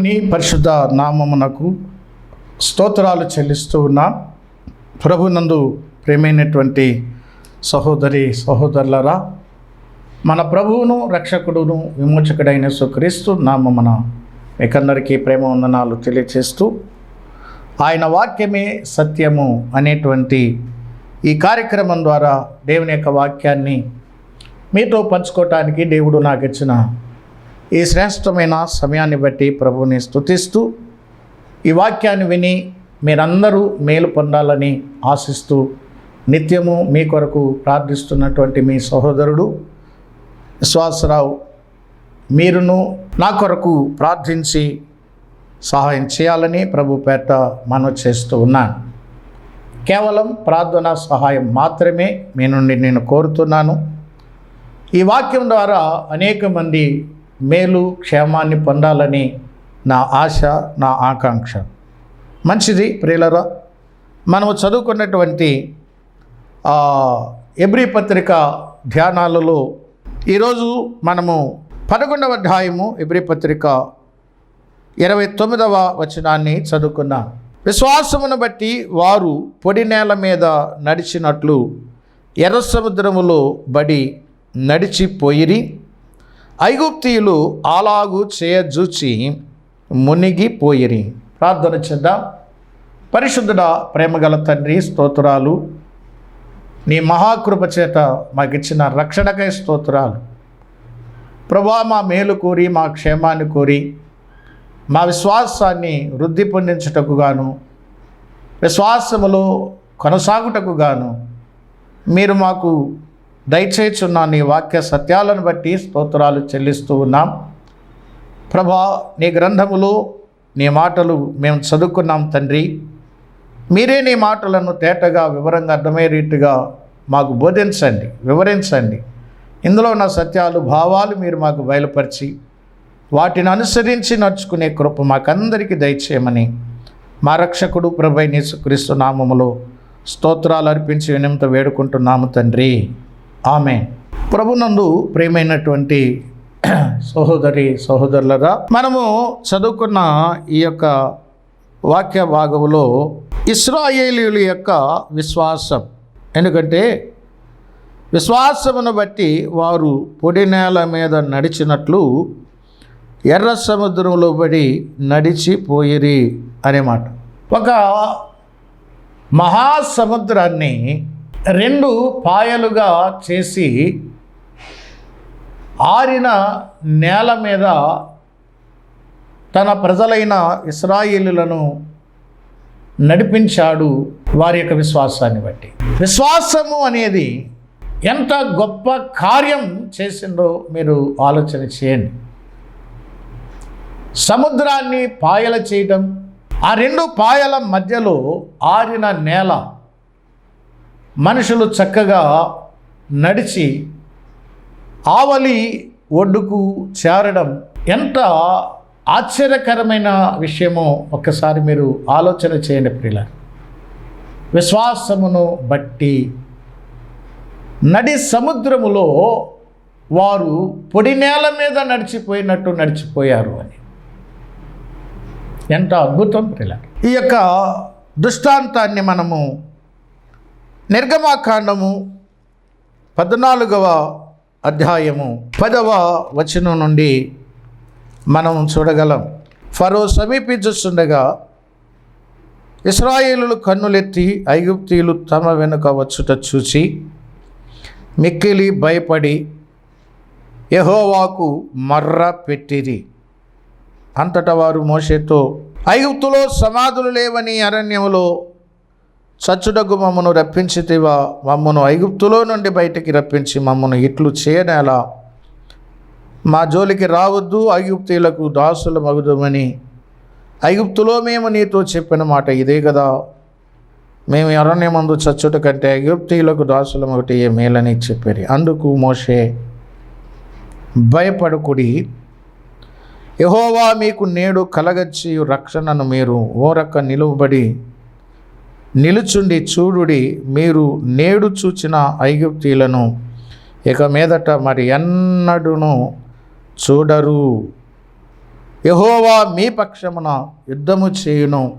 దేవుని పరిశుద్ధ నామమునకు స్తోత్రాలు చెల్లిస్తూ ఉన్నా ప్రభునందు ప్రేమైనటువంటి సహోదరి సహోదరులరా మన ప్రభువును రక్షకుడును విమోచకుడైన సుక్రీస్తు నామమున మీకందరికీ ప్రేమ వందనాలు తెలియచేస్తూ ఆయన వాక్యమే సత్యము అనేటువంటి ఈ కార్యక్రమం ద్వారా దేవుని యొక్క వాక్యాన్ని మీతో పంచుకోవటానికి దేవుడు నాకు ఇచ్చిన ఈ శ్రేష్టమైన సమయాన్ని బట్టి ప్రభువుని స్తుతిస్తూ ఈ వాక్యాన్ని విని మీరందరూ మేలు పొందాలని ఆశిస్తూ నిత్యము మీ కొరకు ప్రార్థిస్తున్నటువంటి మీ సహోదరుడు విశ్వాసరావు మీరును నా కొరకు ప్రార్థించి సహాయం చేయాలని ప్రభు పేట మనవి చేస్తూ ఉన్నాను. కేవలం ప్రార్థన సహాయం మాత్రమే మీ నుండి నేను కోరుతున్నాను. ఈ వాక్యం ద్వారా అనేక మంది మేలు క్షేమాన్ని పొందాలని నా ఆశ నా ఆకాంక్ష. మంచిది ప్రియులరా మనము చదువుకున్నటువంటి ఎబ్రి పత్రిక ధ్యానాలలో ఈరోజు మనము పదకొండవ అధ్యాయము ఎబ్రి పత్రిక ఇరవై తొమ్మిదవ వచనాన్ని చదువుకున్నాం. విశ్వాసమును బట్టి వారు పొడి నేల మీద నడిచినట్లు ఎర్ర సముద్రములో బడి నడిచిపోయిరి. ఐగుప్తీయులు అలాగు చేయజూచి మునిగిపోయిరి. ప్రార్థన చేద్దాం. పరిశుద్ధుడ ప్రేమగల తండ్రి స్తోత్రాలు. నీ మహాకృప చేత మాకిచ్చిన రక్షణకై స్తోత్రాలు. ప్రభా మా మేలు కోరి మా క్షేమాన్ని కోరి మా విశ్వాసాన్ని వృద్ధి పొందించుటకు గాను విశ్వాసములో కొనసాగుటకు గాను మీరు మాకు దయచేచున్న నీ వాక్య సత్యాలను బట్టి స్తోత్రాలు చెల్లిస్తూ ఉన్నాం. ప్రభా నీ గ్రంథములో నీ మాటలు మేము చదువుకున్నాం తండ్రి. మీరే నీ మాటలను తేటగా వివరంగా అర్థమయ్యే రీతిగా మాకు బోధించండి వివరించండి. ఇందులో ఉన్న సత్యాలు భావాలు మీరు మాకు బయలుపరిచి వాటిని అనుసరించి నడుచుకునే కృప మాకందరికీ దయచేయమని మా రక్షకుడు ప్రభై నీసుక్రీస్తు నామములో స్తోత్రాలు అర్పించి వినంత వేడుకుంటున్నాము తండ్రి. ఆమె ప్రభునందు ప్రేమైనటువంటి సహోదరి సహోదరులరా మనము చదువుకున్న ఈ యొక్క వాక్య భాగములో ఇస్రాయేలీల యొక్క విశ్వాసం. ఎందుకంటే విశ్వాసమును బట్టి వారు పొడి నేల మీద నడిచినట్లు ఎర్ర సముద్రంలో పడి నడిచిపోయిరి అనే మాట. ఒక మహాసముద్రాన్ని రెండు పాయలుగా చేసి ఆరిన నేల మీద తన ప్రజలైన ఇస్రాయిలులను నడిపించాడు వారి యొక్క విశ్వాసాన్ని బట్టి. విశ్వాసము అనేది ఎంత గొప్ప కార్యం చేసిందో మీరు ఆలోచన చేయండి. సముద్రాన్ని పాయల చేయడం ఆ రెండు పాయల మధ్యలో ఆరిన నేల మనుషులు చక్కగా నడిచి ఆవలి ఒడ్డుకు చేరడం ఎంత ఆశ్చర్యకరమైన విషయమో ఒక్కసారి మీరు ఆలోచన చేయండి ప్రియుల విశ్వాసమును బట్టి నడి సముద్రములో వారు పొడి నేల మీద నడిచిపోయినట్టు నడిచిపోయారు అని. ఎంత అద్భుతం ప్రియుల ఈ యొక్క దృష్టాంతాన్ని మనము నిర్గమాకాండము పద్నాలుగవ అధ్యాయము పదవ వచనం నుండి మనం చూడగలం. ఫరో సమీపించుస్తుండగా ఇస్రాయేలు కన్నులెత్తి ఐగుప్తీయులు తమ వెనుక వచ్చుట చూసి మిక్కిలి భయపడి యహోవాకు మర్ర పెట్టిరి. అంతటా వారు మోషేతో ఐగుప్తులో సమాధులు లేవని అరణ్యంలో చచ్చుటకు మమ్మను రప్పించితివా మమ్మను ఐగుప్తులో నుండి బయటికి రప్పించి మమ్మను ఇట్లు చేయనేలా. మా జోలికి రావద్దు ఐగుప్తీలకు దాసుల మగుదమని. ఐగుప్తులో మేము నీతో చెప్పిన మాట ఇదే కదా మేము అరణ్యమందు చచ్చుట కంటే ఐగుప్తీయులకు దాసుల ఒకటి ఏ మేలని చెప్పారు. అందుకు మోషే భయపడుకుడి. యహోవా మీకు నేడు కలగచ్చి రక్షణను మీరు ఓరక్క నిలువబడి నిలుచుండి చూడుడి మీరు నేడు చూచిన ఐగుప్తీలను ఇక మీదట మరి ఎన్నడూను చూడరు. యహోవా మీ పక్షమున యుద్ధము చేయును.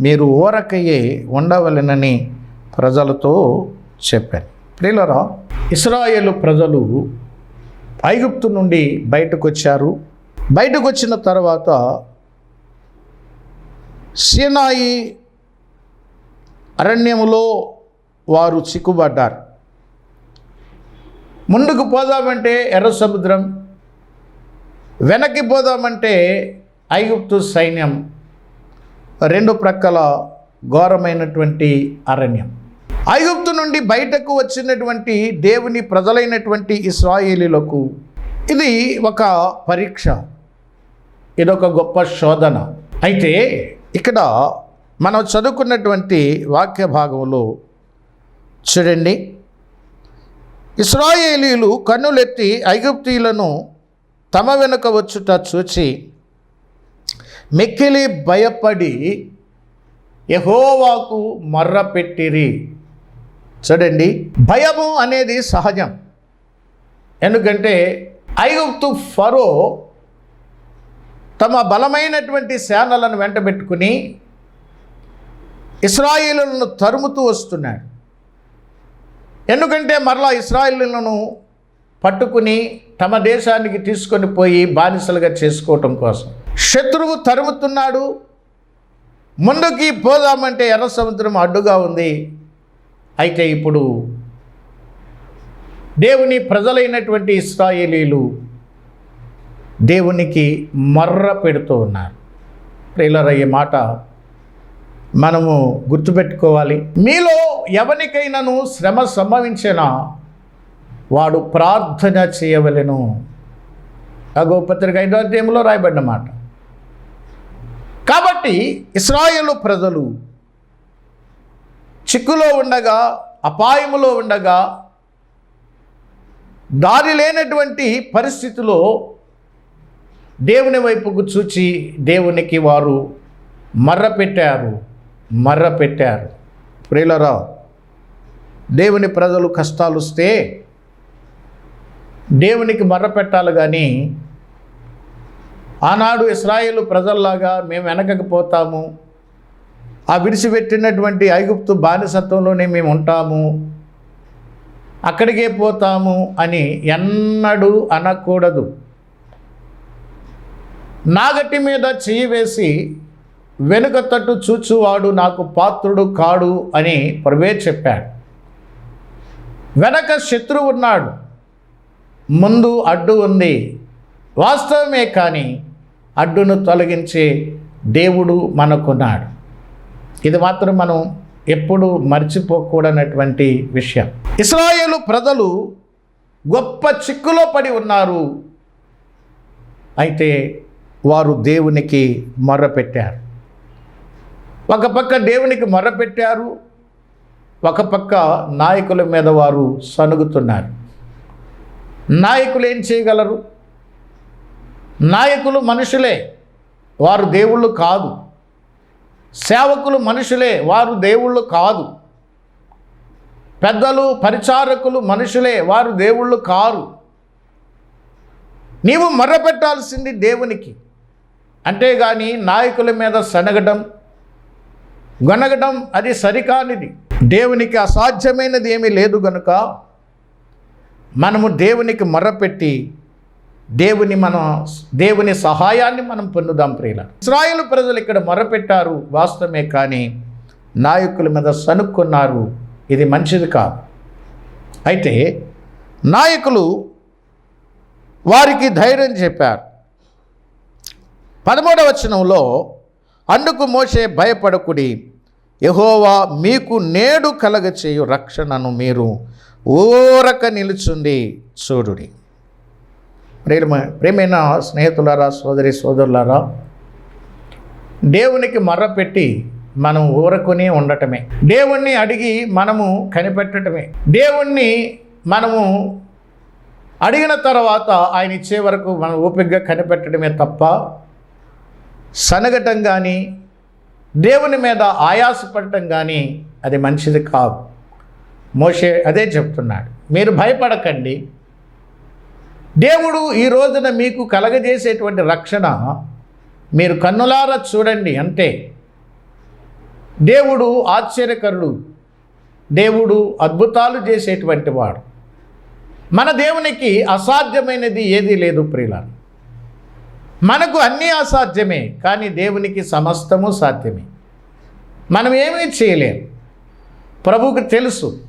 మీరు ఊరకయ్యే ఉండవలెనని ప్రజలతో చెప్పాను. ప్రియులరా ఇస్రాయేలు ప్రజలు ఐగుప్తు నుండి బయటకు వచ్చారు బయటకు వచ్చిన తర్వాత సినాయి అరణ్యములో వారు చిక్కుబడ్డారు. ముందుకు పోదామంటే ఎర్ర సముద్రం వెనక్కి పోదామంటే ఐగుప్తు సైన్యం రెండు ప్రక్కల ఘోరమైనటువంటి అరణ్యం. ఐగుప్తు నుండి బయటకు వచ్చినటువంటి దేవుని ప్రజలైనటువంటి ఇస్రాయేలీలకు ఇది ఒక పరీక్ష ఇదొక గొప్ప శోధన. అయితే ఇక్కడ మనం చదువుకున్నటువంటి వాక్య భాగంలో చూడండి. ఇస్రాయేలీలు కన్నులెత్తి ఐగుప్తీయులను తమ వెనుక వచ్చుట చూచి మిక్కిలి భయపడి యహోవాకు మర్ర పెట్టిరి చూడండి భయము అనేది సహజం. ఎందుకంటే ఐగుప్తు ఫరో తమ బలమైనటువంటి సేనలను వెంటబెట్టుకుని ఇస్రాయిలను తరుముతూ వస్తున్నాడు. ఎందుకంటే మరలా ఇస్రాయిలను పట్టుకుని తమ దేశానికి తీసుకొని పోయి బానిసలుగా చేసుకోవటం కోసం. శత్రువు తరుముతున్నాడు. ముందుకి పోదామంటే ఎర్ర సముద్రం అడ్డుగా ఉంది. అయితే ఇప్పుడు దేవుని ప్రజలైనటువంటి ఇస్రాయేలీలు దేవునికి మర్ర పెడుతూ ఉన్నారు. ప్రియులర ఈ మాట మనము గుర్తుపెట్టుకోవాలి. మీలో ఎవరికైనాను శ్రమ సంభవించినా వాడు ప్రార్థన చేయవలెను. అగో పత్రిక ఐదో అధ్యాయంలో రాయబడిన మాట. కాబట్టి ఇస్రాయేలు ప్రజలు చిక్కులో ఉండగా అపాయములో ఉండగా దారి లేనటువంటి పరిస్థితిలో దేవుని వైపుకు చూచి దేవునికి వారు మర్ర పెట్టారు మర్ర పెట్టారు ప్రియులరా దేవుని ప్రజలు కష్టాలు వస్తే దేవునికి మర్ర పెట్టాలి కానీ ఆనాడు ఇస్రాయేల్ ప్రజల్లాగా మేము వెనకకి పోతాము. ఆ విడిచిపెట్టినటువంటి ఐగుప్తు బానిసత్వంలోనే మేము ఉంటాము. అక్కడికే పోతాము అని ఎన్నడూ అనకూడదు. నాగటి మీద చెయ్యి వేసి వెనుక తట్టు చూచువాడు నాకు పాత్రుడు కాడు అని ప్రభే చెప్పాడు. వెనక శత్రువు ఉన్నాడు. ముందు అడ్డు ఉంది. వాస్తవమే కానీ అడ్డును తొలగించే దేవుడు మనకున్నాడు. ఇది మాత్రం మనం ఎప్పుడు మర్చిపోకూడనటువంటి విషయం. ఇస్రాయేలు ప్రజలు గొప్ప చిక్కులో పడి ఉన్నారు. అయితే వారు దేవునికి మొర్రపెట్టారు. ఒక పక్క దేవునికి మొరపెట్టారు ఒక పక్క నాయకుల మీద వారు సనుగుతున్నారు నాయకులు ఏం చేయగలరు? నాయకులు మనుషులే వారు దేవుళ్ళు కాదు. సేవకులు మనుషులే వారు దేవుళ్ళు కాదు. పెద్దలు పరిచారకులు మనుషులే వారు దేవుళ్ళు కారు. నీవు మొర్రపెట్టాల్సింది దేవునికి. అంతేగాని నాయకుల మీద సనగడం గొనగడం అది సరికానిది. దేవునికి అసాధ్యమైనది ఏమీ లేదు గనుక మనము దేవునికి మొర్రపెట్టి దేవుని మనం దేవుని సహాయాన్ని మనం పొందుదాం ప్రియుల. ఇస్రాయేల్ ప్రజలు ఇక్కడ మొరపెట్టారు వాస్తవమే కానీ నాయకుల మీద సనుక్కున్నారు ఇది మంచిది కాదు. అయితే నాయకులు వారికి ధైర్యం చెప్పారు. పదమూడవ వచనంలో అందుకు మోసే భయపడకుడి. యహోవా మీకు నేడు కలగ చేయు రక్షణను మీరు ఊరక నిలుచుండి చూడుడి. ప్రేమ ప్రేమైన స్నేహితులారా సోదరి సోదరులారా దేవునికి మర్రపెట్టి మనం ఊరకుని ఉండటమే. దేవుణ్ణి అడిగి మనము కనిపెట్టడమే దేవుణ్ణి మనము అడిగిన తర్వాత ఆయన ఇచ్చే వరకు మనం ఓపికగా కనిపెట్టడమే తప్ప సనగటం కానీ దేవుని మీద ఆయాసపడటం కానీ అది మంచిది కాదు. మోషే అదే చెప్తున్నాడు. మీరు భయపడకండి. దేవుడు ఈ రోజున మీకు కలగజేసేటువంటి రక్షణ మీరు కన్నులారా చూడండి అంతే దేవుడు ఆశ్చర్యకరుడు. దేవుడు అద్భుతాలు చేసేటువంటి వాడు. మన దేవునికి అసాధ్యమైనది ఏదీ లేదు ప్రియులారు. మనకు అన్నీ అసాధ్యమే కానీ దేవునికి సమస్తము సాధ్యమే. మనం ఏమీ చేయలేం. ప్రభువుకు తెలుసు.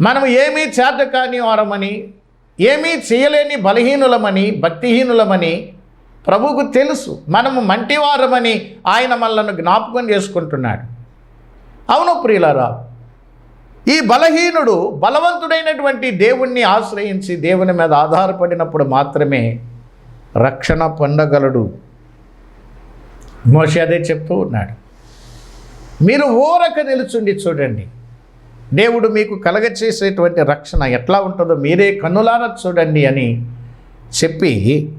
మనం ఏమీ చేత కాని వారమని ఏమీ చేయలేని బలహీనులమని భక్తిహీనులమని ప్రభువుకు తెలుసు. మనము మంటివారమని ఆయన మనలను జ్ఞాపకం చేసుకుంటున్నాడు. అవును ప్రియులరా ఈ బలహీనుడు బలవంతుడైనటువంటి దేవుణ్ణి ఆశ్రయించి దేవుని మీద ఆధారపడినప్పుడు మాత్రమే రక్షణ పొందగలడు. మోషే అదే చెప్తూ ఉన్నాడు. మీరు ఊరక నిలుచుండి చూడండి. దేవుడు మీకు కలగచేసేటువంటి రక్షణ ఎట్లా ఉంటుందో మీరే కన్నులారా చూడండి అని చెప్పి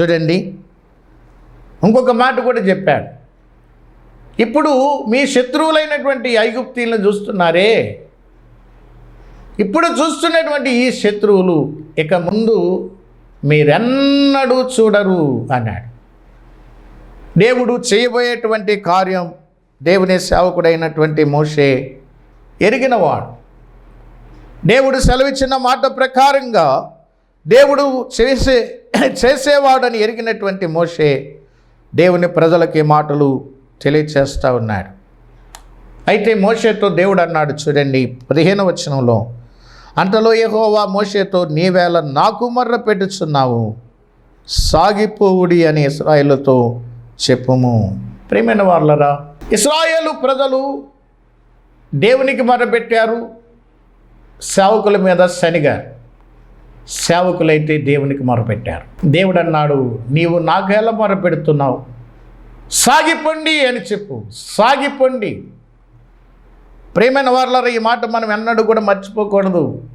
చూడండి. ఇంకొక మాట కూడా చెప్పాడు. ఇప్పుడు మీ శత్రువులైనటువంటి ఐగుప్తీలను చూస్తున్నారే. ఇప్పుడు చూస్తున్నటువంటి ఈ శత్రువులు ఇక ముందు మీరెన్నడూ చూడరు అన్నాడు. దేవుడు చేయబోయేటువంటి కార్యం దేవుని సేవకుడైనటువంటి మోషే ఎరిగినవాడు. దేవుడు సెలవిచ్చిన మాట ప్రకారంగా దేవుడు చేసే చేసేవాడని ఎరిగినటువంటి మోషే దేవుని ప్రజలకి మాటలు తెలియచేస్తూ ఉన్నాడు. అయితే మోషేతో దేవుడు అన్నాడు చూడండి పదిహేను వచనంలో అంతలో యహోవా మోషేతో నీవేళ నాకు మర్ర పెట్టుచున్నావు సాగిపోవుడి అని ఇస్రాయేలుతో చెప్పుము. ప్రేమైన వాళ్ళరా ఇస్రాయేలు ప్రజలు దేవునికి మరపెట్టారు సేవకుల మీద శనిగారు. సేవకులైతే దేవునికి మొరపెట్టారు దేవుడు అన్నాడు నీవు నాకేలా మొరపెడుతున్నావు సాగిపండి అని చెప్పు. సాగిపండి ప్రేమైన వాళ్ళ ఈ మాట మనం ఎన్నడూ కూడా మర్చిపోకూడదు.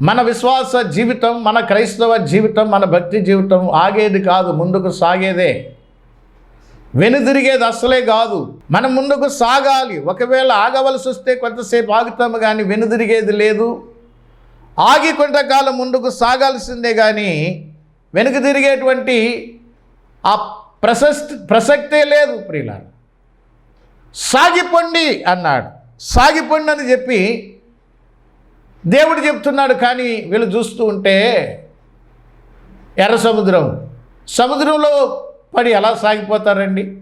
మన విశ్వాస జీవితం మన క్రైస్తవ జీవితం మన భక్తి జీవితం ఆగేది కాదు ముందుకు సాగేదే. వెనుదిరిగేది అసలే కాదు. మనం ముందుకు సాగాలి. ఒకవేళ ఆగవలసి వస్తే కొంతసేపు ఆగుతాము కానీ వెనుదిరిగేది లేదు. ఆగి కొంతకాలం ముందుకు సాగాల్సిందే కానీ వెనుక తిరిగేటువంటి ఆ ప్రశస్తి ప్రసక్తే లేదు ప్రియుల సాగిపోండి అన్నాడు. సాగిపోండి అని చెప్పి దేవుడు చెప్తున్నాడు కానీ వీళ్ళు చూస్తూ ఉంటే ఎర్ర సముద్రం. సముద్రంలో పడి ఎలా సాగిపోతారండి?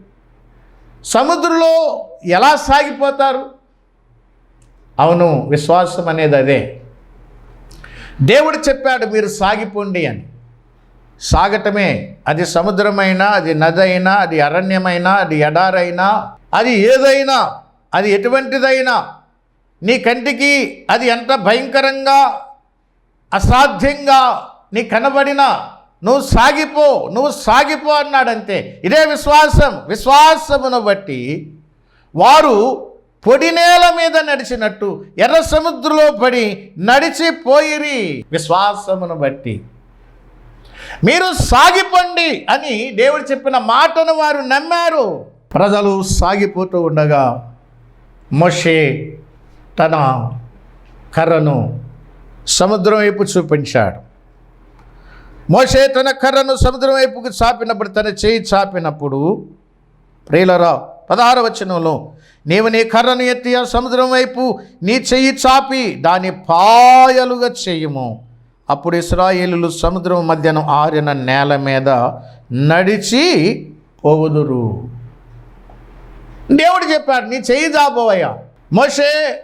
సముద్రంలో ఎలా సాగిపోతారు? అవును విశ్వాసం అనేది అదే. దేవుడు చెప్పాడు మీరు సాగిపోండి అని. సాగటమే. అది సముద్రమైనా అది నది అయినా అది అరణ్యమైనా అది ఎడారైనా అది ఏదైనా అది ఎటువంటిదైనా నీ కంటికి అది ఎంత భయంకరంగా అసాధ్యంగా నీ కనబడినా నువ్వు సాగిపో నువ్వు సాగిపో అన్నాడంతే. ఇదే విశ్వాసం విశ్వాసమును బట్టి వారు పొడి నేల మీద నడిచినట్టు ఎర్ర సముద్రంలో పడి నడిచిపోయిరి విశ్వాసమును బట్టి మీరు సాగిపోండి అని దేవుడు చెప్పిన మాటను వారు నమ్మారు. ప్రజలు సాగిపోతూ ఉండగా మోషే తన కర్రను సముద్రం వైపు చూపించాడు. మోషే తన కర్రను సముద్రం వైపుకు చాపినప్పుడు తన చేయి చాపినప్పుడు ప్రియులరా పదహారు వచనంలో నీవు నీ కర్రను ఎత్తి ఆ సముద్రం వైపు నీ చెయ్యి చాపి దాని పాయలుగా చెయ్యము అప్పుడు ఇస్రాయేలు సముద్రం మధ్యన ఆరిన నేల మీద నడిచి పోవుదురు. దేవుడు చెప్పాడు నీ చెయ్యి చాపోవయ్యా మోషే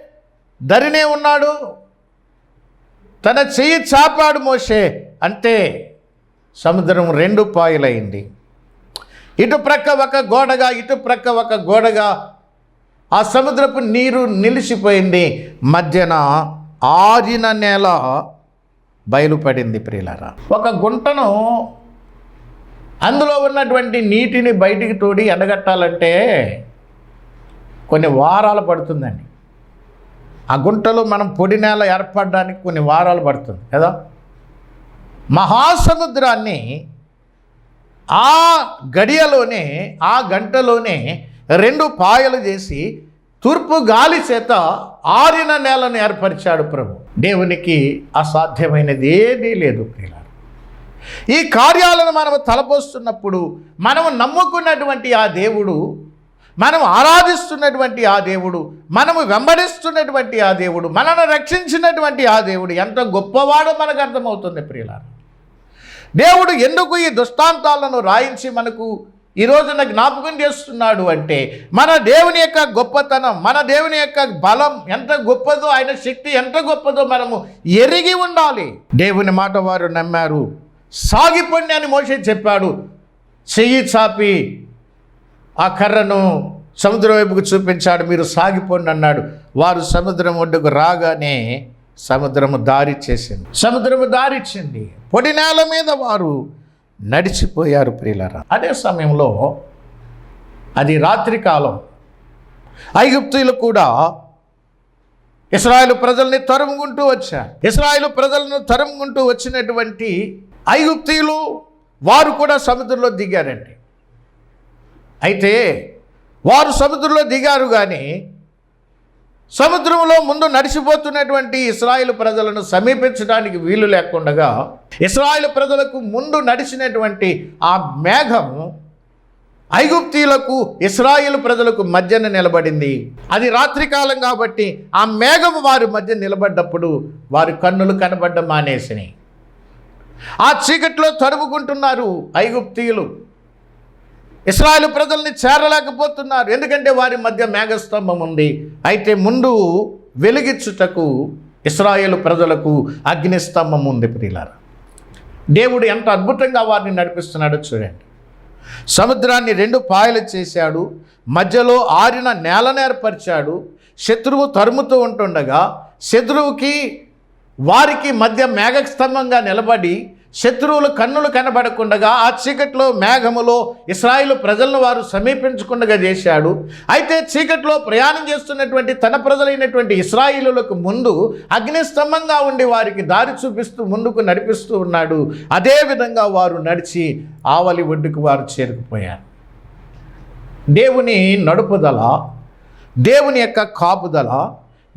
ధరినే ఉన్నాడు. తన చెయ్యి చాపాడు మోషే. అంటే సముద్రం రెండు పాయలైంది. ఇటు ప్రక్క ఒక గోడగా ఇటు ప్రక్క ఒక గోడగా ఆ సముద్రపు నీరు నిలిచిపోయింది. మధ్యన ఆరిన నేల బయలుపడింది ప్రియులారా. ఒక గుంటను అందులో ఉన్నటువంటి నీటిని బయటికి తోడి ఎండగట్టాలంటే కొన్ని వారాలు పడుతుందండి. ఆ గుంటలో మనం పొడి నేల ఏర్పడడానికి కొన్ని వారాలు పడుతుంది. కదా మహాసముద్రాన్ని ఆ గడియలోనే ఆ గంటలోనే రెండు పాయలు చేసి తూర్పు గాలి చేత ఆరిన నేలను ఏర్పరిచాడు ప్రభు. దేవునికి అసాధ్యమైనది ఏదీ లేదు ప్రియులారు. ఈ కార్యాలను మనము తలపోస్తున్నప్పుడు మనము నమ్ముకున్నటువంటి ఆ దేవుడు మనం ఆరాధిస్తున్నటువంటి ఆ దేవుడు మనము వెంబడిస్తున్నటువంటి ఆ దేవుడు మనను రక్షించినటువంటి ఆ దేవుడు ఎంత గొప్పవాడో మనకు అర్థమవుతుంది ప్రియుల దేవుడు ఎందుకు ఈ దృష్టాంతాలను రాయించి మనకు ఈ రోజున జ్ఞాపకం చేస్తున్నాడు అంటే మన దేవుని యొక్క గొప్పతనం మన దేవుని యొక్క బలం ఎంత గొప్పదో ఆయన శక్తి ఎంత గొప్పదో మనము ఎరిగి ఉండాలి. దేవుని మాట వారు నమ్మారు. సాగిపోండి అని మోసే చెప్పాడు. చెయ్యి చాపి ఆ కర్రను సముద్రం వైపుకు చూపించాడు మీరు సాగిపోండి అన్నాడు. వారు సముద్రం ఒడ్డుకు రాగానే సముద్రము దారి చేసింది. సముద్రము దారిచ్చింది పొడి నేల మీద వారు నడిచిపోయారు ప్రియులరా. అదే సమయంలో అది రాత్రి కాలం. ఐగుప్తులు కూడా ఇస్రాయేల్ ప్రజల్ని తరుముకుంటూ వచ్చారు. ఇస్రాయేల్ ప్రజలను తరుముకుంటూ వచ్చినటువంటి ఐగుప్తీయులు వారు కూడా సముద్రంలో దిగారండి. అయితే వారు సముద్రంలో దిగారు కానీ సముద్రంలో ముందు నడిచిపోతున్నటువంటి ఇస్రాయిల్ ప్రజలను సమీపించడానికి వీలు లేకుండగా ఇస్రాయిల్ ప్రజలకు ముందు నడిచినటువంటి ఆ మేఘం ఐగుప్తీయులకు ఇస్రాయిల్ ప్రజలకు మధ్యన నిలబడింది. అది రాత్రికాలం కాబట్టి ఆ మేఘం వారి మధ్య నిలబడ్డప్పుడు వారి కన్నులు కనబడ్డ మానేసినాయి. ఆ చీకట్లో తరుముకుంటున్నారు ఐగుప్తీయులు. ఇస్రాయలు ప్రజల్ని చేరలేకపోతున్నారు. ఎందుకంటే వారి మధ్య మేఘస్తంభం ఉంది. అయితే ముందు వెలిగించుటకు ఇస్రాయేల్ ప్రజలకు అగ్నిస్తంభం ఉంది ప్రియులారా. దేవుడు ఎంత అద్భుతంగా వారిని నడిపిస్తున్నాడో చూడండి. సముద్రాన్ని రెండు పాయలు చేశాడు. మధ్యలో ఆరిన నేలను ఏర్పరిచాడు. శత్రువు తరుముతూ ఉంటుండగా శత్రువుకి వారికి మధ్య మేఘస్తంభంగా నిలబడి శత్రువులు కన్నులు కనబడకుండగా ఆ చీకట్లో మేఘములో ఇస్రాయిల్ ప్రజలను వారు సమీపించకుండగా చేశాడు. అయితే చీకట్లో ప్రయాణం చేస్తున్నటువంటి తన ప్రజలైనటువంటి ఇస్రాయిలులకు ముందు అగ్నిస్తంభంగా ఉండి వారికి దారి చూపిస్తూ ముందుకు నడిపిస్తూ ఉన్నాడు. అదేవిధంగా వారు నడిచి ఆవలి ఒడ్డుకు వారు చేరుకుపోయారు. దేవుని నడుపుదల దేవుని యొక్క కాపుదల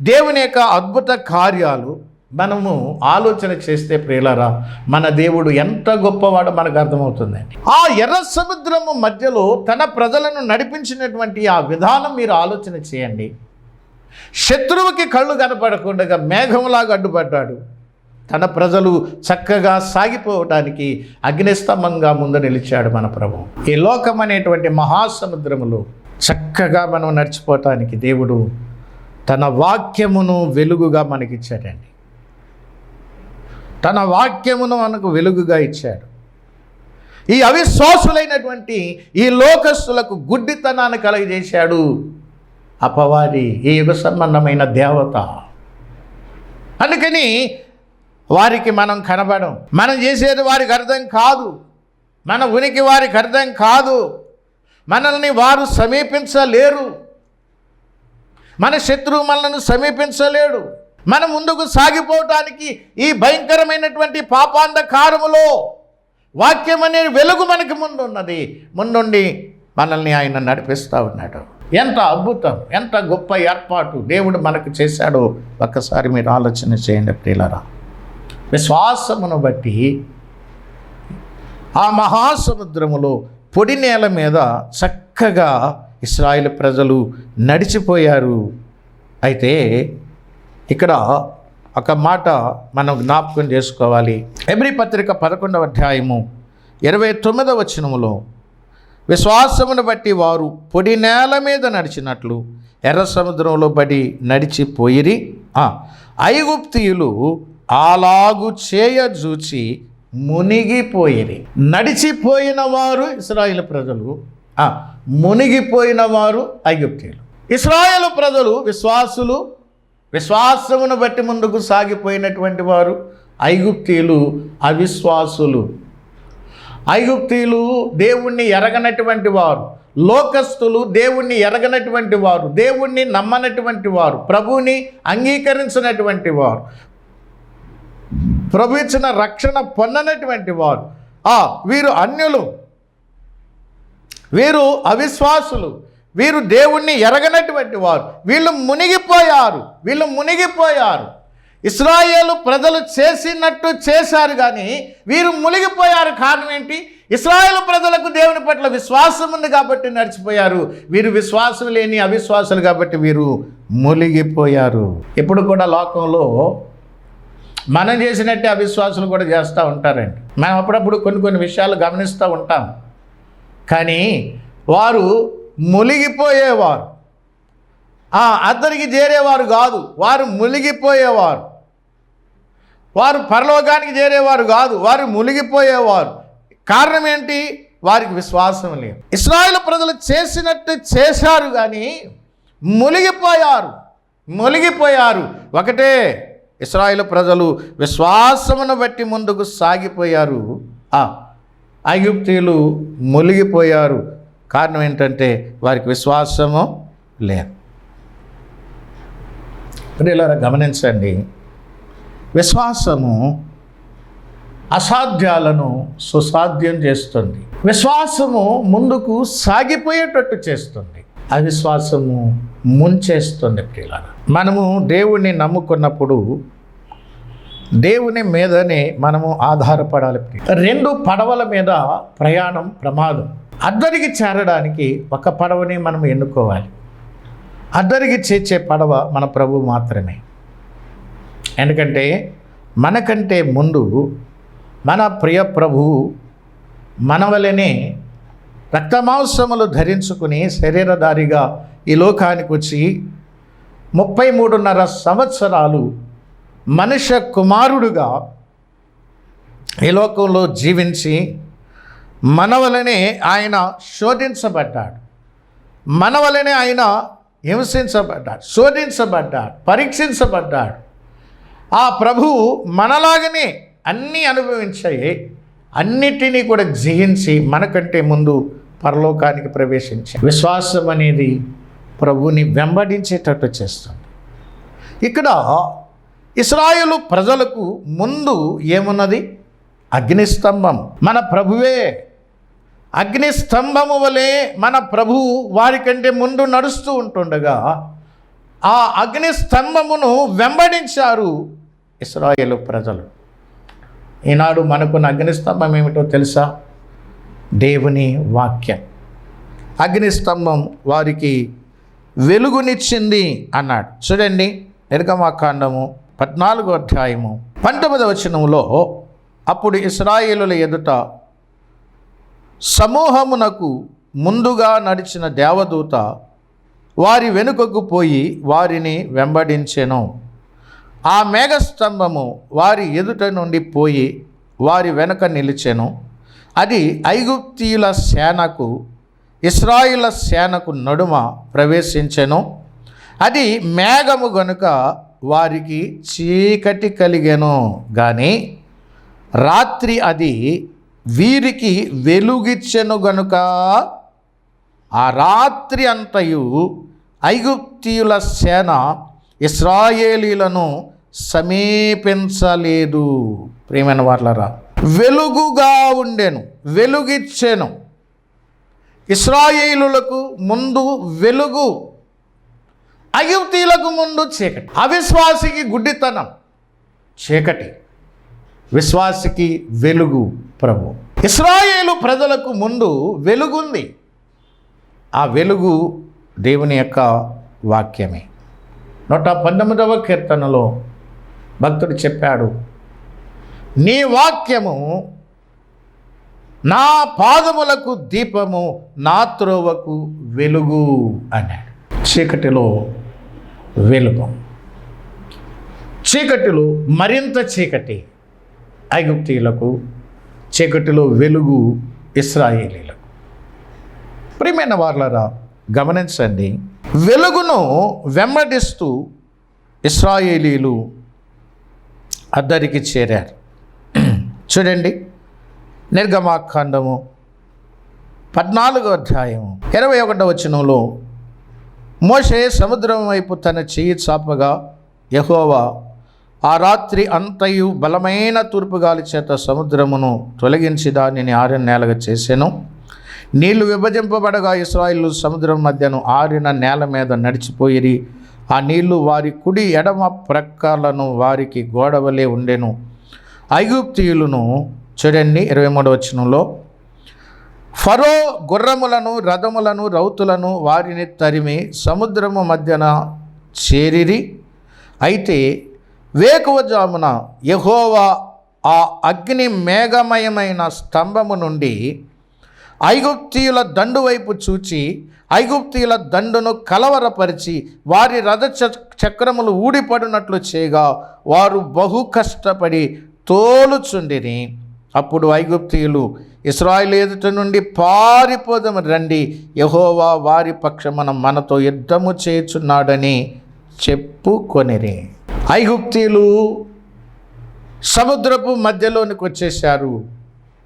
దేవుని యొక్క అద్భుత కార్యాలు మనము ఆలోచన చేస్తే ప్రియులరా మన దేవుడు ఎంత గొప్పవాడో మనకు అర్థమవుతుందండి ఆ ఎర్ర సముద్రము మధ్యలో తన ప్రజలను నడిపించినటువంటి ఆ విధానం మీరు ఆలోచన చేయండి. శత్రువుకి కళ్ళు కనపడకుండా మేఘంలాగా అడ్డుపడ్డాడు. తన ప్రజలు చక్కగా సాగిపోవటానికి అగ్నిస్తంభంగా ముందు నిలిచాడు మన ప్రభు. ఈ లోకం అనేటువంటి మహాసముద్రములో చక్కగా మనం నడిచిపోవటానికి దేవుడు తన వాక్యమును వెలుగుగా మనకిచ్చాడండి. తన వాక్యమును మనకు వెలుగుగా ఇచ్చాడు. ఈ అవిశ్వాసులైనటువంటి ఈ లోకస్తులకు గుడ్డితనాన్ని కలగజేశాడు అపవాది ఈ యుగ సంబంధమైన దేవత. అందుకని వారికి మనం కనబడం. మనం చేసేది వారికి అర్థం కాదు. మన ఉనికి వారికి అర్థం కాదు. మనల్ని వారు సమీపించలేరు. మన శత్రువు మనల్ని సమీపించలేడు. మనం ముందుకు సాగిపోవటానికి ఈ భయంకరమైనటువంటి పాపాంధకారములో వాక్యం అనే వెలుగు మనకి ముందు ఉన్నది. ముందుండి మనల్ని ఆయన నడిపిస్తూ ఉన్నాడు. ఎంత అద్భుతం ఎంత గొప్ప ఏర్పాటు దేవుడు మనకు చేశాడో. ఒక్కసారి మీరు ఆలోచన చేయండి ప్రియులరా. విశ్వాసమును బట్టి ఆ మహాసముద్రములో పొడి నేల మీద చక్కగా ఇస్రాయేల్ ప్రజలు నడిచిపోయారు. అయితే ఇక్కడ ఒక మాట మనం జ్ఞాపకం చేసుకోవాలి. ఎబ్రి పత్రిక పదకొండవ అధ్యాయము ఇరవై తొమ్మిదవ వచనములో విశ్వాసమును బట్టి వారు పొడి నేల మీద నడిచినట్లు ఎర్ర సముద్రంలో పడి నడిచిపోయిరి ఐగుప్తియులు అలాగు అలాగు చేయజూచి మునిగిపోయిరి. నడిచిపోయిన వారు ఇస్రాయిల్ ప్రజలు. మునిగిపోయిన వారు ఐగుప్తియులు. ఇస్రాయేల్ ప్రజలు విశ్వాసులు విశ్వాసమును బట్టి ముందుకు సాగిపోయినటువంటి వారు ఐగుప్తీయులు అవిశ్వాసులు. ఐగుప్తీయులు దేవుణ్ణి ఎరగనటువంటి వారు లోకస్తులు దేవుణ్ణి ఎరగనటువంటి వారు దేవుణ్ణి నమ్మనటువంటి వారు ప్రభువుని అంగీకరించినటువంటి వారు ప్రభు ఇచ్చిన రక్షణ పొందనటువంటి వారు. వీరు అన్యులు. వీరు అవిశ్వాసులు. వీరు దేవుణ్ణి ఎరగనటువంటి వారు. వీళ్ళు మునిగిపోయారు. వీళ్ళు మునిగిపోయారు. ఇస్రాయేలు ప్రజలు చేసినట్టు చేశారు కానీ వీరు మునిగిపోయారు కారణం ఏంటి? ఇస్రాయేల్ ప్రజలకు దేవుని పట్ల విశ్వాసం ఉంది కాబట్టి నడిచిపోయారు. వీరు విశ్వాసం లేని అవిశ్వాసులు కాబట్టి వీరు మునిగిపోయారు. ఇప్పుడు కూడా లోకంలో మనం చేసినట్టే అవిశ్వాసులు కూడా చేస్తూ ఉంటారండి. మనం అప్పుడప్పుడు కొన్ని కొన్ని విషయాలు గమనిస్తూ ఉంటాం. కానీ వారు మునిగిపోయేవారు అతనికి అద్దరికి చేరేవారు కాదు. వారు మునిగిపోయేవారు వారు పరలోకానికి చేరేవారు కాదు. వారు మునిగిపోయేవారు కారణం ఏంటి? వారికి విశ్వాసం లేదు. ఇస్రాయిల్ ప్రజలు చేసినట్టు చేశారు కానీ మునిగిపోయారు మునిగిపోయారు ఒకటే ఇస్రాయిల్ ప్రజలు విశ్వాసమును బట్టి ముందుకు సాగిపోయారు. ఆ ఐగుప్తీయులు మునిగిపోయారు కారణం ఏంటంటే వారికి విశ్వాసము లేదు. ఇలా గమనించండి. విశ్వాసము అసాధ్యాలను సుసాధ్యం చేస్తుంది. విశ్వాసము ముందుకు సాగిపోయేటట్టు చేస్తుంది. అవిశ్వాసము ముంచేస్తుంది ప్రియుల మనము దేవుణ్ణి నమ్ముకున్నప్పుడు దేవుని మీదనే మనము ఆధారపడాలి. రెండు పడవల మీద ప్రయాణం ప్రమాదం. అద్దరికి చేరడానికి ఒక పడవని మనం ఎన్నుకోవాలి. అద్దరికి చేర్చే పడవ మన ప్రభు మాత్రమే. ఎందుకంటే మనకంటే ముందు మన ప్రియ ప్రభువు మనవలనే రక్తమాంసములు ధరించుకుని శరీరధారిగా ఈ లోకానికి వచ్చి ముప్పై మూడున్నర సంవత్సరాలు మనుష్య కుమారుడుగా ఈ లోకంలో జీవించి మన వలనే ఆయన శోధించబడ్డాడు. మనవలనే ఆయన హింసించబడ్డాడు శోధించబడ్డాడు పరీక్షించబడ్డాడు. ఆ ప్రభువు మనలాగనే అన్నీ అనుభవించాయి అన్నిటినీ కూడా జయించి మనకంటే ముందు పరలోకానికి ప్రవేశించాడు విశ్వాసం అనేది ప్రభువుని వెంబడించేటట్టు చేస్తుంది. ఇక్కడ ఇస్రాయేలు ప్రజలకు ముందు ఏమున్నది? అగ్నిస్తంభం మన ప్రభువే. అగ్నిస్తంభము వలె మన ప్రభువు వారికంటే ముందు నడుస్తూ ఉంటుండగా ఆ అగ్నిస్తంభమును వెంబడించారు ఇస్రాయేలు ప్రజలు. ఈనాడు మనకున్న అగ్నిస్తంభం ఏమిటో తెలుసా? దేవుని వాక్యం. అగ్నిస్తంభం వారికి వెలుగునిచ్చింది అన్నాడు. చూడండి నిర్గమాకాండము పద్నాలుగో అధ్యాయము పంతొమ్మిదవ వచనంలో అప్పుడు ఇస్రాయేలుల ఎదుట సమూహమునకు ముందుగా నడిచిన దేవదూత వారి వెనుకకు పోయి వారిని వెంబడించెను. ఆ మేఘస్తంభము వారి ఎదుట నుండి పోయి వారి వెనుక నిలిచెను. అది ఐగుప్తీయుల సేనకు ఇస్రాయిల సేనకు నడుమ ప్రవేశించెను. అది మేఘము గనుక వారికి చీకటి కలిగెను. కానీ రాత్రి అది వీరికి వెలుగిచ్చెను గనుక ఆ రాత్రి అంతయు ఐగుప్తియుల సేన ఇస్రాయేలీలను సమీపించలేదు. ప్రియమైన వాళ్ళరా వెలుగుగా ఉండెను వెలుగిచ్చెను. ఇస్రాయేలులకు ముందు వెలుగు ఐగుప్తీయులకు ముందు చీకటి. అవిశ్వాసికి గుడ్డితనం చీకటి. విశ్వాసికి వెలుగు ప్రభు. ఇస్రాయేలు ప్రజలకు ముందు వెలుగుంది. ఆ వెలుగు దేవుని యొక్క వాక్యమే. నూట పంతొమ్మిదవ కీర్తనలో భక్తుడు చెప్పాడు నీ వాక్యము నా పాదములకు దీపము నా త్రోవకు వెలుగు అన్నాడు. చీకటిలో వెలుగు. చీకటిలో మరింత చీకటి ఐగుప్తీయులకు చీకటిలో వెలుగు ఇస్రాయేలీలకు. ప్రియమైన వార్లరా గమనించండి వెలుగును వెంబడిస్తూ ఇస్రాయేలీలు అద్దరికి చేరారు. చూడండి నిర్గమాఖండము పద్నాలుగో అధ్యాయం ఇరవై ఒకటో వచనంలో మోషే సముద్రం వైపు తన చెయ్యి చాపగా యహోవా ఆ రాత్రి అంతయు బలమైన తూర్పుగాలి చేత సముద్రమును తొలగించి దానిని ఆరిన నేలగా చేసెను. నీళ్ళు విభజింపబడగా ఇస్రాయిల్ సముద్రం మధ్యను ఆరిన నేల మీద నడిచిపోయిరి. ఆ నీళ్ళు వారి కుడి ఎడమ ప్రక్కలను వారికి గోడవలే ఉండెను. ఐగుప్తియులను చూడండి ఇరవై మూడవ వచనంలో. ఫరో గుర్రములను రథములను రౌతులను వారిని తరిమి సముద్రము మధ్యన చేరిరి. అయితే వేకువజామున యహోవా ఆ అగ్ని మేఘమయమైన స్తంభము నుండి ఐగుప్తీయుల దండు వైపు చూచి ఐగుప్తీయుల దండును కలవరపరిచి వారి రథ చ- చక్రములు ఊడిపడినట్లు చేయగా వారు బహు కష్టపడి తోలుచుండిని అప్పుడు ఐగుప్తీయులు ఇస్రాయిల్ ఎదుట నుండి పారిపోదము రండి. యహోవా వారి పక్షమున మనతో యుద్ధము చేయుచున్నాడని చెప్పుకొనిరి. ఐగుప్తీయులు సముద్రపు మధ్యలోనికి వచ్చేశారు.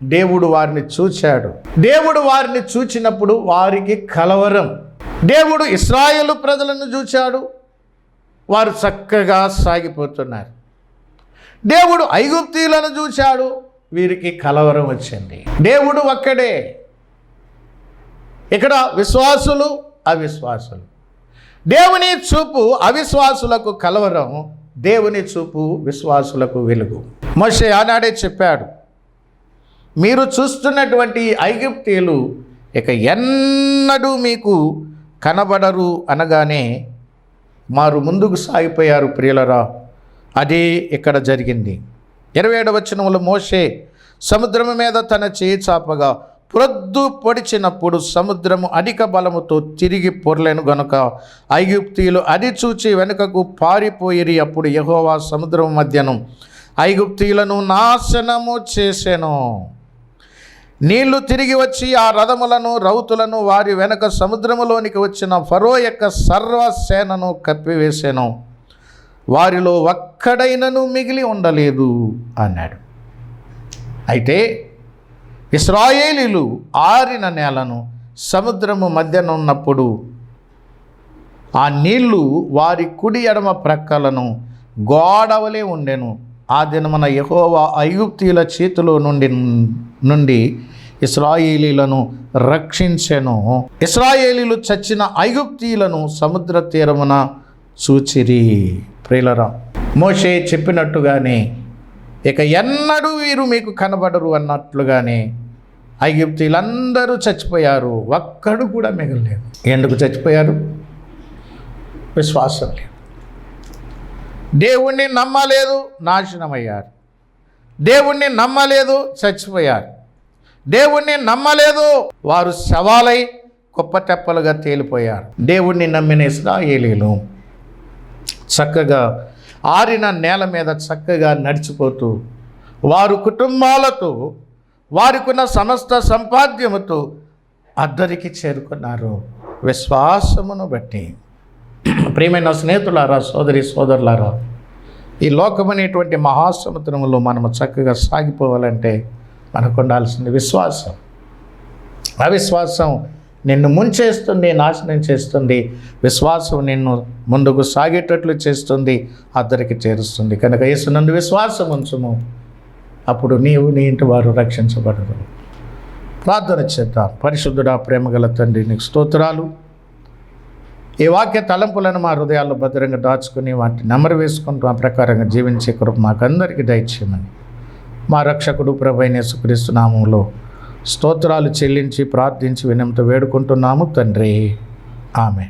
దేవుడు వారిని చూచాడు. దేవుడు వారిని చూచినప్పుడు వారికి కలవరం. దేవుడు ఇస్రాయేలు ప్రజలను చూచాడు. వారు చక్కగా సాగిపోతున్నారు. దేవుడు ఐగుప్తీయులను చూశాడు వీరికి కలవరం వచ్చింది. దేవుడు ఒక్కడే. ఇక్కడ విశ్వాసులు అవిశ్వాసులు. దేవుని చూపు అవిశ్వాసులకు కలవరం దేవుని చూపు విశ్వాసులకు వెలుగు. మోషే ఆనాడే చెప్పాడు మీరు చూస్తున్నటువంటి ఐగుప్తీయులు ఇక ఎన్నడూ మీకు కనబడరు అనగానే మారు ముందుకు సాగిపోయారు ప్రియులరా అదే ఇక్కడ జరిగింది. ఇరవై ఏడవ వచనములు మోషే సముద్రము మీద తన చేయి చాపగా ప్రొద్దు పొడిచినప్పుడు సముద్రము అధిక బలముతో తిరిగి పొరలేను గనుక ఐగుప్తీయులు అది చూచి వెనుకకు పారిపోయిరి అప్పుడు యహోవా సముద్రం మధ్యను ఐగుప్తీయులను నాశనము చేసెను. నీళ్ళు తిరిగి వచ్చి ఆ రథములను రౌతులను వారి వెనక సముద్రములోనికి వచ్చిన ఫరో యొక్క సర్వసేనను కప్పివేశాను వారిలో ఒక్కడైనను మిగిలి ఉండలేదు అన్నాడు. అయితే ఇస్రాయేలీలు ఆరిన నేలను సముద్రము మధ్యన ఉన్నప్పుడు ఆ నీళ్ళు వారి కుడి ఎడమ ప్రక్కలను గోడవలే ఉండెను. ఆ దినమున యహోవా ఐగుప్తీయుల చేతిలో నుండి నుండి ఇస్రాయేలీలను రక్షించెను. ఇస్రాయేలీలు చచ్చిన ఐగుప్తీయులను సముద్ర తీరమున చూచిరి. ప్రియులరా మోషే చెప్పినట్టుగానే ఇక ఎన్నడూ వీరు మీకు కనబడరు అన్నట్లుగానే ఐగుప్తీయులందరూ చచ్చిపోయారు ఒక్కడు కూడా మిగలలేదు. ఎందుకు చచ్చిపోయారు? విశ్వాసం లేదు. దేవుణ్ణి నమ్మలేదు నాశనమయ్యారు. దేవుణ్ణి నమ్మలేదు చచ్చిపోయారు. దేవుణ్ణి నమ్మలేదు వారు శవాలై కుప్పటెప్పలుగా తేలిపోయారు. దేవుణ్ణి నమ్మిన ఇస్రాయేలీలు చక్కగా ఆరిన నేల మీద చక్కగా నడిచిపోతూ వారు కుటుంబాలతో వారికున్న సమస్త సంపాద్యముతో అద్దరికి చేరుకున్నారు. విశ్వాసమును బట్టి. ప్రియమైన స్నేహితులారా సోదరి సోదరులారా ఈ లోకమనేటువంటి మహాసముద్రములు మనము చక్కగా సాగిపోవాలంటే మనకు ఉండాల్సింది విశ్వాసం. అవిశ్వాసం నిన్ను ముంచేస్తుంది నాశనం చేస్తుంది. విశ్వాసం నిన్ను ముందుకు సాగేటట్లు చేస్తుంది అద్దరికి చేరుస్తుంది. కనుక యేసునందు విశ్వాసం ఉంచుము. అప్పుడు నీవు నీ ఇంటి వారు రక్షించబడరు. ప్రార్థన చేద్దాం. పరిశుద్ధుడా ప్రేమగల తండ్రి నీకు స్తోత్రాలు. ఈ వాక్య తలంపులను మా హృదయాల్లో భద్రంగా దాచుకుని వాటిని నెమరు వేసుకుంటూ ఆ ప్రకారంగా జీవించే కృప మాకందరికీ దయచేయమని. మా రక్షకుడు ప్రభైన సుక్రీస్తు నామంలో స్తోత్రాలు చెల్లించి ప్రార్థించి వినంత వేడుకుంటున్నాము తండ్రి. ఆమె